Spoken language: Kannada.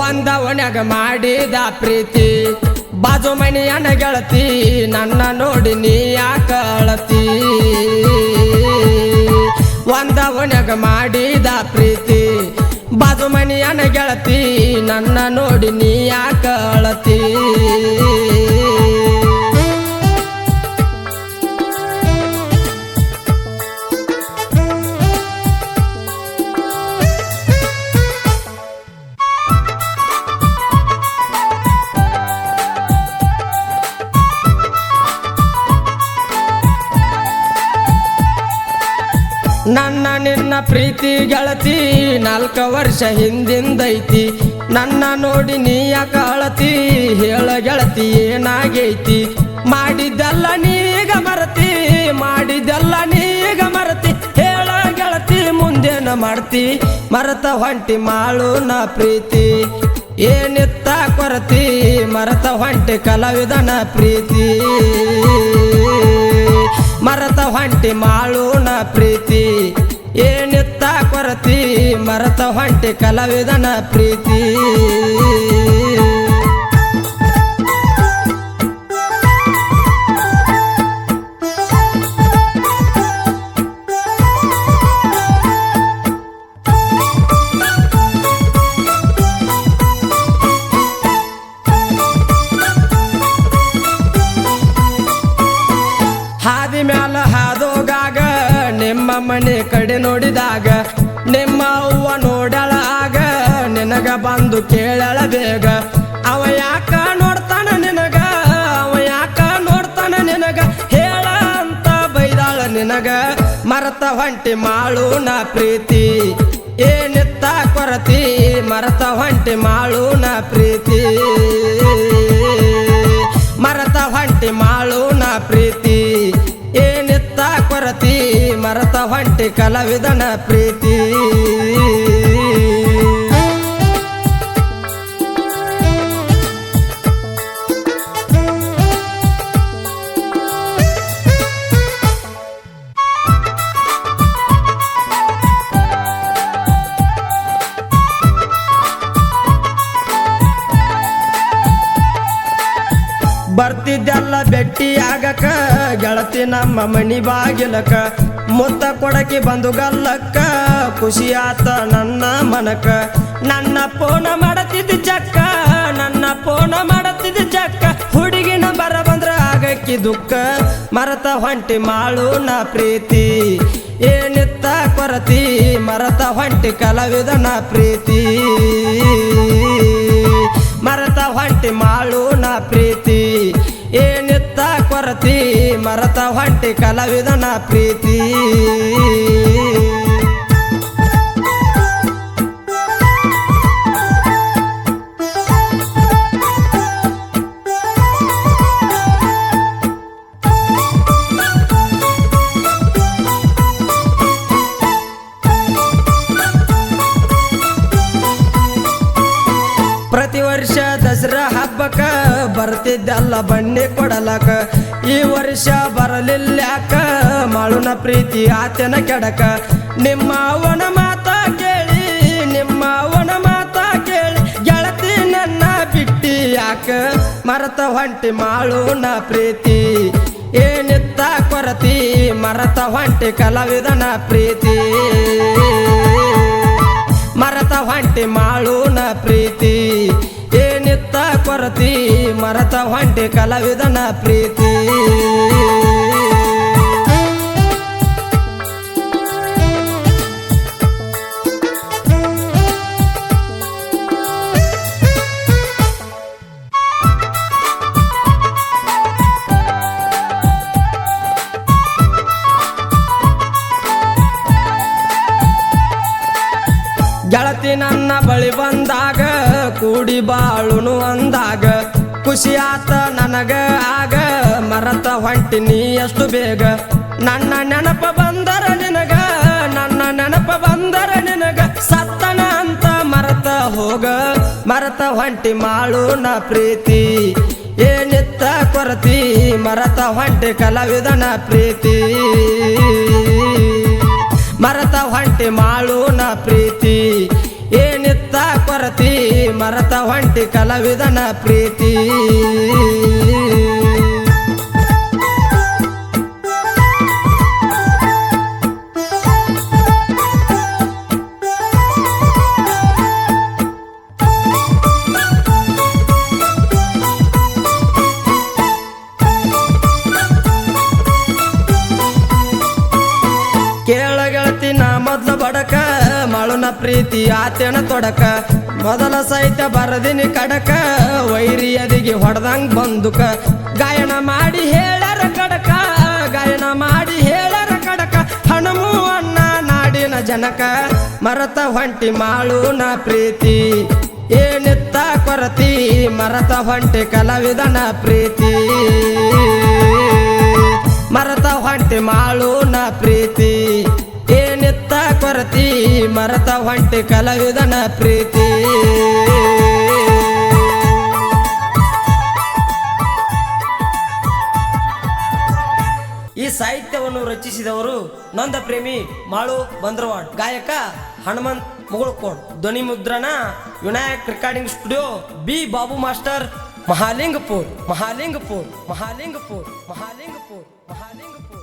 ಒಂದ ಒಣಗ ಮಾಡಿದ ಪ್ರೀತಿ. ಬಾಜು ಮನೆಯನ ಗೆಳತಿ, ನನ್ನ ನೋಡಿ ನೀ ಯಾಕಳತಿ ಒಂದ ಒಣಗ ಮಾಡಿದ ಪ್ರೀತಿ. ಬಾಜು ಮನೆಯನ ಗೆಳತಿ, ನನ್ನ ನೋಡಿ ನೀ ಯಾಕ ನನ್ನ ನಿನ್ನ ಪ್ರೀತಿ ಗೆಳತಿ, ನಾಲ್ಕು ವರ್ಷ ಹಿಂದಿಂದೈತಿ. ನನ್ನ ನೋಡಿ ನೀ ಯಾಕ ಅಳತಿ ಹೇಳ ಗೆಳತಿ ಏನಾಗೈತಿ. ಮಾಡಿದ್ದೆಲ್ಲ ನೀಗ ಮರತಿ, ಮಾಡಿದ್ದೆಲ್ಲ ನೀಗ ಮರತಿ. ಹೇಳ ಗೆಳತಿ, ಮುಂದೇನ ಮಾಡ್ತಿ. ಮರತ ಹೊಂಟಿ ಮಾಳು ನಾ ಪ್ರೀತಿ. ಏನಿತ್ತ ಕೊರತಿ, ಮರತ ಹೊಂಟಿ ಕಲಾವಿದನ ಪ್ರೀತಿ. ಮರತ ಹೊಂಟಿ ಮಾಳುನ ಪ್ರೀತಿ. ಏನಿತ್ತ ಕೊರತಿ ಮರತ ಹೊಂಟಿ ಕಲಾವಿದನ ಪ್ರೀತಿ. ಮನೆ ಕಡೆ ನೋಡಿದಾಗ, ನಿಮ್ಮ ಅವ್ವ ಆಗ, ನಿನಗ ಬಂದು ಕೇಳಳ ಬೇಗ. ಅವ ಯಾಕ ನೋಡ್ತಾನ ನಿನಗ? ಅವ ಯಾಕ ನೋಡ್ತಾನ ನಿನಗ? ಹೇಳ ಅಂತ ಬೈದಾಳ ನಿನಗ. ಮರತ ಹೊಂಟಿ ಮಾಳು ನಾ ಪ್ರೀತಿ, ಏನಿತ್ತ ಕೊರತಿ? ಮರತ ಹೊಂಟಿ ಮಾಳು ನಾ ಪ್ರೀತಿ. ಹೊಂಟಿ ಕಲಾವಿದನ ಪ್ರೀತಿ. ಬರ್ತಿದ್ದೆಲ್ಲ ಬೆಟ್ಟಿ ಆಗಕ ಗೆಳತಿ ನಮ್ಮ ಮಣಿ ಬಾಗಿಲಕ ಮುತ್ತ ಕೊಡಕಿ ಬಂದು ಗಲ್ಲಕ್ಕ ಖುಷಿ ಆತ ನನ್ನ ಮನಕ. ನನ್ನ ಪೋನ ಮಾಡತಿದ್ದ ಚಕ್ಕ, ನನ್ನ ಪೋನ ಮಾಡತಿದ್ದ ಚಕ್ಕ. ಹುಡುಗಿನ ಬರ ಬಂದ್ರ ಆಗಕ್ಕಿ ದುಃಖ, ಮರತ ಹೊಂಟಿ ಮಾಳು ನಾ ಪ್ರೀತಿ. ಏನಿತ್ತ ಕೊರತಿ, ಮರತ ಹೊಂಟಿ ಕಲಾವಿದನ ಪ್ರೀತಿ. ಮರತ ಹೊಂಟಿ ಮಾಳು ನಾ ಪ್ರೀತಿ. ಕೊರತಿ ಮರತ ಹೊಂಟಿ ಕಲಾವಿದನ ಪ್ರೀತಿ. ವರ್ಷ ದಸರಾ ಹಬ್ಬಕ ಬರ್ತಿದ್ದಲ್ಲ ಬಣ್ಣಿ ಕೊಡಲಕ. ಈ ವರ್ಷ ಬರಲಿಲ್ಲ ಯಾಕ ಮಾಳುನ ಪ್ರೀತಿ ಆತನ ಕೆಡಕ. ನಿಮ್ಮ ಅವನ ಮಾತ ಕೇಳಿ, ನಿಮ್ಮ ಅವನ ಮಾತ ಕೇಳಿ, ಗೆಳತಿ ನನ್ನ ಬಿಟ್ಟಿ ಯಾಕ? ಮರತ ಹೊಂಟಿ ಮಾಳುನ ಪ್ರೀತಿ, ಏನಿತ್ತ ಕೊರತಿ? ಮರತ ಹೊಂಟಿ ಕಲಾವಿದನ ಪ್ರೀತಿ, ಮರತ ಹೊಂಟಿ ಮಾಳುನ ಪ್ರೀತಿ. ಕೊರತಿ ಮರತ ಹೊಂಟಿ ಕಲಾವಿದನ ಪ್ರೀತಿ. ಗೆಳತಿ ನನ್ನ ಬಳಿ ಬಂದಾಗ ಕೂಡಿ ಬಾಳುನು ಖುಷಿ ಆತ ನನಗ ಆಗ ಮರತ ಹೊಂಟಿ ನೀ ಎಷ್ಟು ಬೇಗ. ನನ್ನ ನೆನಪ ಬಂದರ ನಿನಗ, ನನ್ನ ನೆನಪ ಬಂದರ ನಿನಗ. ಸತ್ತನ ಅಂತ ಮರತ ಹೋಗ, ಮರತ ಹೊಂಟಿ ಮಾಳು ನ ಪ್ರೀತಿ. ಏನಿತ್ತ ಕೊರತಿ, ಮರತ ಹೊಂಟಿ ಕಲಾವಿದನ ಪ್ರೀತಿ. ಮರತ ಹೊಂಟಿ ಮಾಳು ನ ಪ್ರೀತಿ. ಏನಿತ್ತ ಕೊರತಿ ಮರತ ಹೊಂಟಿ ಕಲಾವಿದನ ಪ್ರೀತಿ. ಕೇಳಗಳತಿ ನಾ ಮೊದ್ಲು ಬಡಕ ಮಳುನ ಪ್ರೀತಿ ಆತೇನ ತೊಡಕ? ಮೊದಲ ಸಹಿತ ಬರದಿನಿ ಕಡಕ ವೈರಿಯದಿಗೆ ಹೊಡೆದಂಗ್ ಬಂದುಕ. ಗಾಯನ ಮಾಡಿ ಹೇಳರ ಕಡಕ, ಗಾಯನ ಮಾಡಿ ಹೇಳರ ಕಡಕ. ಹಣಮು ಅಣ್ಣ ನಾಡಿನ ಜನಕ, ಮರತ ಹೊಂಟಿ ಮಾಳು ನ ಪ್ರೀತಿ. ಏನಿತ್ತ ಕೊರತಿ, ಮರತ ಹೊಂಟಿ ಕಲಾವಿದನ ಪ್ರೀತಿ. ಮರತ ಹೊಂಟಿ ಮಾಳು ನ ಪ್ರೀತಿ. ಮರತ ಹೊಂಟಿ ಕಲಾವಿದನ ಪ್ರೀತಿ. ಈ ಸಾಹಿತ್ಯವನ್ನು ರಚಿಸಿದವರು ನೊಂದ ಪ್ರೇಮಿ ಮಾಳು ಬಂದ್ರವಾಡ್. ಗಾಯಕ ಹನುಮಂತ್ ಮುಗುಳ್ಕೋಡ್. ಧ್ವನಿ ಮುದ್ರಣ Vinayak recording studio B Babu master. Mahalingapur Mahalingapur Mahalingapur Mahalingapur Mahalingapur.